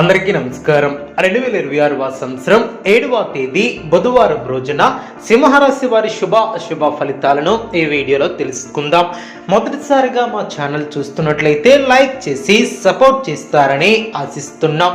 అందరికీ నమస్కారం. రెండు వేల ఇరవై ఆరవ సంవత్సరం ఏడవ తేదీ బుధవారం రోజున సింహరాశి వారి శుభ అశుభ ఫలితాలను ఈ వీడియోలో తెలుసుకుందాం. మొదటిసారిగా మా ఛానల్ చూస్తున్నట్లయితే లైక్ చేసి సపోర్ట్ చేస్తారని ఆశిస్తున్నాం.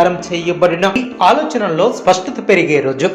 చేయబడిన ఈ ఆలోచనల్లో స్పష్టత పెరిగే రోజు.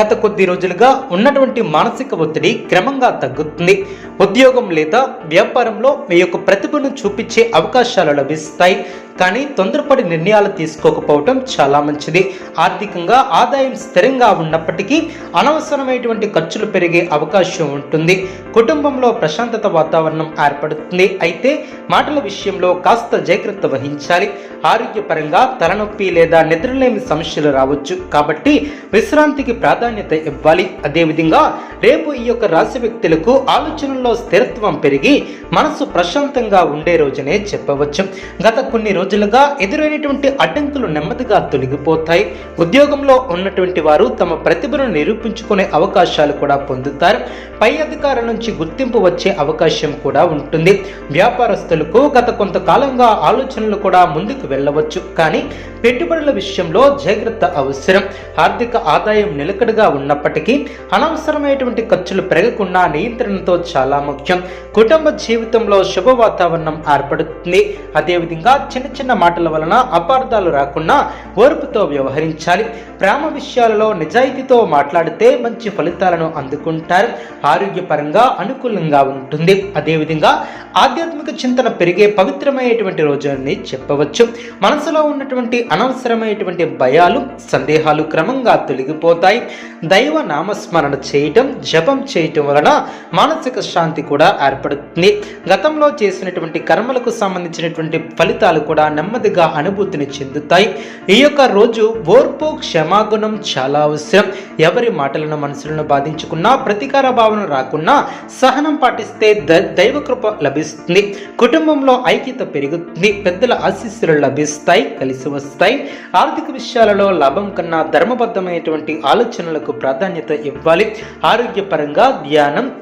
గత కొద్ది రోజులుగా ఉన్నటువంటి మానసిక ఒత్తిడి క్రమంగా తగ్గుతుంది. ఉద్యోగం లేదా వ్యాపారంలో మీ యొక్క ప్రతిభను చూపించే అవకాశాలు లభిస్తాయి. కానీ తొందరపడి నిర్ణయాలు తీసుకోకపోవటం చాలా మంచిది. ఆర్థికంగా ఆదాయం స్థిరంగా ఉన్నప్పటికీ అనవసరమైనటువంటి ఖర్చులు పెరిగే అవకాశం ఉంటుంది. కుటుంబంలో ప్రశాంతత వాతావరణం ఏర్పడుతుంది. అయితే మాటల విషయంలో కాస్త జాగ్రత్త వహించాలి. ఆరోగ్యపరంగా తలనొప్పి లేదా నిద్రలేమి సమస్యలు రావచ్చు. కాబట్టి విశ్రాంతికి ప్రాధాన్యత ఇవ్వాలి. అదేవిధంగా రేపు ఈ యొక్క రాశి వ్యక్తులకు ఆలోచనల్లో స్థిరత్వం పెరిగి మనసు ప్రశాంతంగా ఉండే రోజునే చెప్పవచ్చు. గత కొన్ని రోజులుగా ఎదురైనటువంటి అడ్డంకులు నెమ్మదిగా తొలగిపోతాయి. ఉద్యోగంలో ఉన్నటువంటి వారు తమ ప్రతిభను నిరూపించుకునే అవకాశాలు కూడా పొందుతారు. పై అధికారుల నుంచి గుర్తింపు వచ్చే అవకాశం కూడా ఉంటుంది. వ్యాపారస్తులకు గత కొంతకాలంగా ఆలోచనలు కూడా ముందుకు వెళ్ళవచ్చు. కానీ పెట్టుబడుల విషయంలో జాగ్రత్త అవసరం. ఆర్థిక ఆదాయం నిలకడగా ఉన్నప్పటికీ అనవసరమైనటువంటి ఖర్చులు పెరగకుండా నియంత్రణతో చాలా ముఖ్యం. కుటుంబ జీవితంలో శుభ వాతావరణం ఏర్పడుతుంది. అదేవిధంగా చిన్న చిన్న మాటల వలన అపార్థాలు రాకుండా ఓర్పుతో వ్యవహరించాలి. ప్రేమ విషయాలలో నిజాయితీతో మాట్లాడితే మంచి ఫలితాలను అందుకుంటారు. ఆరోగ్యపరంగా అనుకూలంగా ఉంటుంది. అదేవిధంగా ఆధ్యాత్మిక చింతన పెరిగే పవిత్రమైనటువంటి రోజు అని చెప్పవచ్చు. మనసులో ఉన్నటువంటి అనవసరమైనటువంటి భయాలు సందేహాలు క్రమంగా తొలగిపోతాయి. దైవ నామస్మరణ చేయటం జపం చేయటం వలన మానసిక శాంతి కూడా ఏర్పడుతుంది. గతంలో చేసినటువంటి కర్మలకు సంబంధించినటువంటి ఫలితాలు కూడా నెమ్మదిగా అనుభూతిని చెందుతాయి. ఈ యొక్క రోజు ఓర్పు క్షమాగుణం చాలా అవసరం. ఎవరి మాటలను మనసులను బాధించుకున్నా ప్రతీకార భావన రాకున్నా సహనం పాటిస్తే ద- దైవకృప లభిస్తుంది. కుటుంబంలో ఐక్యత పెరుగుతుంది. పెద్దల ఆశీస్సులు లభిస్తాయి కలిసి వస్తాయి. ఆర్థిక విషయాలలో లాభం కన్నా ధర్మబద్ధమైనటువంటి ఆలోచనలకు ప్రాధాన్యత ఇవ్వాలి. ఆరోగ్యపరంగా ధ్యానం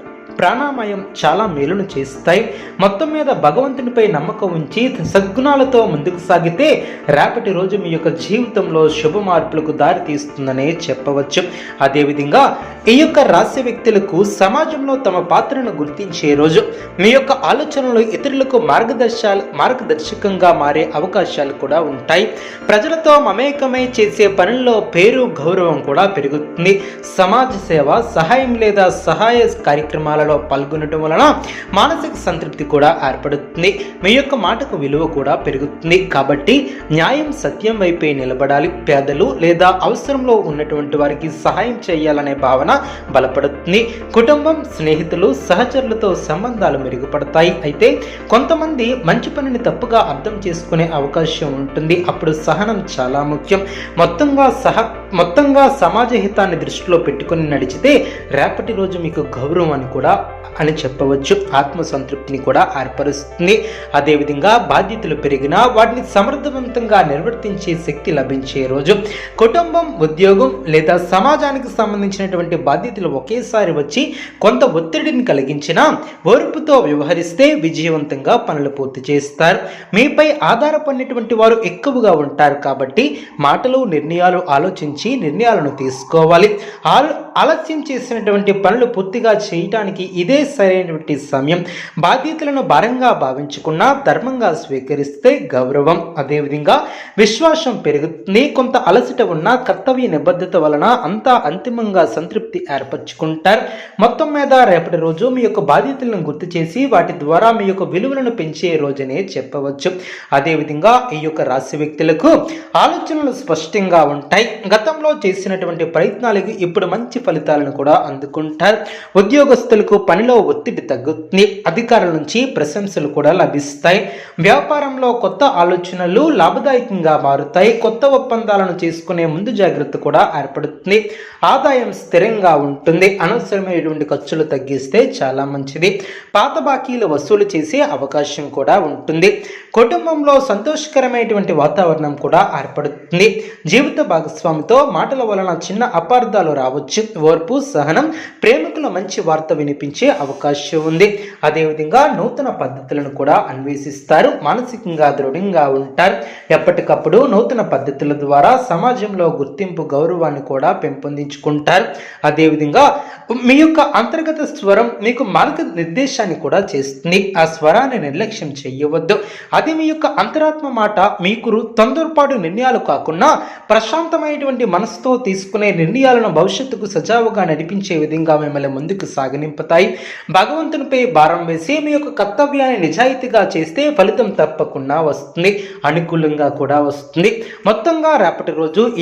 ప్రాణామయం చాలా మేలును చేస్తాయి. మొత్తం మీద భగవంతునిపై నమ్మకం ఉంచి సద్గుణాలతో ముందుకు సాగితే రేపటి రోజు మీ యొక్క జీవితంలో శుభ మార్పులకు దారి తీస్తుందనే చెప్పవచ్చు. అదేవిధంగా ఈ యొక్క రాశి వ్యక్తులకు సమాజంలో తమ పాత్రను గుర్తించే రోజు మీ యొక్క ఆలోచనలు ఇతరులకు మార్గదర్శాలు మార్గదర్శకంగా మారే అవకాశాలు కూడా ఉంటాయి. ప్రజలతో మమేకమై చేసే పనుల్లో పేరు గౌరవం కూడా పెరుగుతుంది. సమాజ సేవ సహాయం లేదా సహాయ కార్యక్రమాలలో పాల్గొనడం వలన మానసిక సంతృప్తి కూడా ఏర్పడుతుంది. మీ యొక్క మాటకు విలువ కూడా పెరుగుతుంది. కాబట్టి న్యాయం సత్యం వైపే నిలబడాలి. పేదలు లేదా అవసరంలో ఉన్నటువంటి వారికి సహాయం చేయాలనే భావన బలపడుతుంది. కుటుంబం స్నేహితులు సహచరులతో సంబంధాలు మెరుగుపడతాయి. అయితే కొంతమంది మంచి పనిని తప్పుగా అర్థం చేసుకునే అవకాశం ఉంటుంది. అప్పుడు సహనం చాలా ముఖ్యం. మొత్తంగా సహ మొత్తంగా సమాజ హితాన్ని దృష్టిలో పెట్టుకుని నడిచితే రేపటి రోజు మీకు గౌరవం అని కూడా అని చెప్పవచ్చు. ఆత్మ సంతృప్తిని కూడా ఏర్పరుస్తుంది. అదేవిధంగా బాధ్యతలు పెరిగినా వాటిని సమర్థవంతంగా నిర్వర్తించే శక్తి లభించే రోజు కుటుంబం ఉద్యోగం లేదా సమాజానికి సంబంధించినటువంటి బాధ్యతలు ఒకేసారి వచ్చి కొంత ఒత్తిడిని కలిగించినా ఓర్పుతో వ్యవహరిస్తే విజయవంతంగా పనులు పూర్తి చేస్తారు. మీపై ఆధారపడినటువంటి వారు ఎక్కువగా ఉంటారు కాబట్టి మాటలు నిర్ణయాలు ఆలోచించి నిర్ణయాలను తీసుకోవాలి. ఆలో ఆలస్యం చేసినటువంటి పనులు పూర్తిగా చేయటానికి ఇదే సరైనటువంటి సమయం. బాధ్యతలను భారంగా భావించకుండా ధర్మంగా స్వీకరిస్తే గౌరవం. అదేవిధంగా విశ్వాసం పెరుగుతుంది. కొంత అలసట ఉన్న కర్తవ్య నిబద్ధత వలన అంతా అంతిమంగా సంతృప్తి ఏర్పరచుకుంటారు. మొత్తం మీద రేపటి రోజు మీ యొక్క బాధ్యతలను గుర్తు చేసి వాటి ద్వారా మీ యొక్క విలువలను పెంచే రోజనే చెప్పవచ్చు. అదేవిధంగా ఈ యొక్క రాశి వ్యక్తులకు ఆలోచనలు స్పష్టంగా ఉంటాయి. గతంలో చేసినటువంటి ప్రయత్నాలకు ఇప్పుడు మంచి ఫలితాలను కూడా అందుకుంటారు. ఉద్యోగస్తులకు పనిలో ఒత్తిడి తగ్గుతుంది. అధికారుల నుంచి ప్రశంసలు కూడా లభిస్తాయి. వ్యాపారంలో కొత్త ఆలోచనలు లాభదాయకంగా మారుతాయి. కొత్త ఒప్పందాలను చేసుకునే ముందు జాగ్రత్త కూడా ఏర్పడుతుంది. ఆదాయం స్థిరంగా ఉంటుంది. అనవసరమైనటువంటి ఖర్చులు తగ్గిస్తే చాలా మంచిది. పాత బాకీలు వసూలు చేసే అవకాశం కూడా ఉంటుంది. కుటుంబంలో సంతోషకరమైనటువంటి వాతావరణం కూడా ఏర్పడుతుంది. జీవిత భాగస్వామితో మాటల వలన చిన్న అపార్థాలు రావచ్చు. ఓర్పు సహనం ప్రేమికుల మంచి వార్త వినిపించే అవకాశం ఉంది. అదేవిధంగా నూతన పద్ధతులను కూడా అన్వేషిస్తారు. మానసికంగా దృఢంగా ఉంటారు. ఎప్పటికప్పుడు నూతన పద్ధతుల ద్వారా సమాజంలో గుర్తింపు గౌరవాన్ని కూడా పెంపొందించుకుంటారు. అదేవిధంగా మీ యొక్క అంతర్గత స్వరం మీకు మార్గ నిర్దేశాన్ని కూడా చేస్తుంది. ఆ స్వరాన్ని నిర్లక్ష్యం చేయవద్దు. అది మీ యొక్క అంతరాత్మ మాట మీకు తొందరపాటు నిర్ణయాలు కాకుండా ప్రశాంతమైనటువంటి మనసుతో తీసుకునే నిర్ణయాలను భవిష్యత్తుకు సజావుగా నడిపించే విధంగా మిమ్మల్ని ముందుకు సాగనింపుతాయి. భగవంతునిపై భారం వేసి మీ యొక్క కర్తవ్యాన్ని నిజాయితీగా చేస్తే ఫలితం తప్పకుండా వస్తుంది. అనుకూలంగా కూడా వస్తుంది. మొత్తంగా రేపటి రోజు